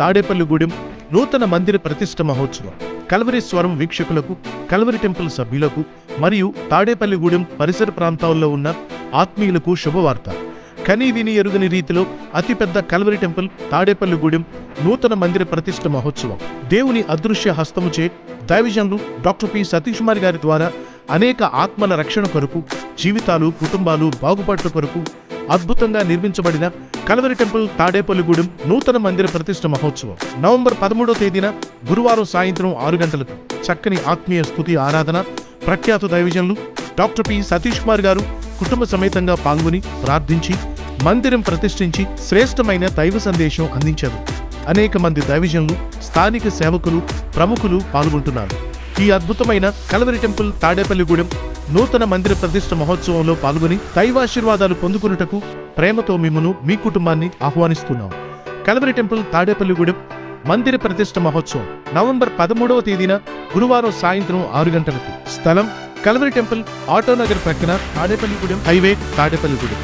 తాడేపల్లిగూడెం నూతన మందిర ప్రతిష్ఠ మహోత్సవం. కల్వరి స్వరం వీక్షకులకు కల్వరి టెంపుల్ సభ్యులకు మరియు తాడేపల్లిగూడెం పరిసర ప్రాంతాల్లో ఉన్న ఆత్మీయులకు శుభవార్త. కనీ విని ఎరుగని రీతిలో అతిపెద్ద కల్వరి టెంపుల్ తాడేపల్లిగూడెం నూతన మందిర ప్రతిష్ఠ మహోత్సవం. దేవుని అదృశ్య హస్తముచే దైవజనులు డాక్టర్ పి. సతీష్ కుమార్ గారి ద్వారా అనేక ఆత్మల రక్షణ కొరకు జీవితాలు కుటుంబాలు బాగుపట్ల కొరకు అద్భుతంగా నిర్మించబడిన కలవరి టెంపుల్ తాడేపల్లిగూడెం నూతన మందిర ప్రతిష్ఠ మహోత్సవం. నవంబర్ పదమూడో తేదీన గురువారం సాయంత్రం ఆరు గంటలకు చక్కని ఆత్మీయ స్థుతి ఆరాధన ప్రఖ్యాత దైవజనులు డాక్టర్ పి. సతీష్ కుమార్ గారు కుటుంబ సమేతంగా పాల్గొని ప్రార్థించి మందిరం ప్రతిష్ఠించి శ్రేష్టమైన దైవ సందేశం అందించారు. అనేక మంది దైవజనులు స్థానిక సేవకులు ప్రముఖులు పాల్గొంటున్నారు. ఈ అద్భుతమైన కలవరి టెంపుల్ తాడేపల్లిగూడెం నూతన మందిర ప్రతిష్ఠ మహోత్సవంలో పాల్గొని దైవాశీర్వాదాలు పొందుకున్నటకు ప్రేమతో మిమ్మను మీ కుటుంబాన్ని ఆహ్వానిస్తున్నాం. కలవరి టెంపుల్ తాడేపల్లిగూడెం మందిర ప్రతిష్ఠ మహోత్సవం నవంబర్ పదమూడవ తేదీన గురువారం సాయంత్రం ఆరు గంటలకు. స్థలం కలవరి టెంపుల్ ఆటోనగర్ ప్రక్కన తాడేపల్లిగూడెం హైవే తాడేపల్లిగూడెం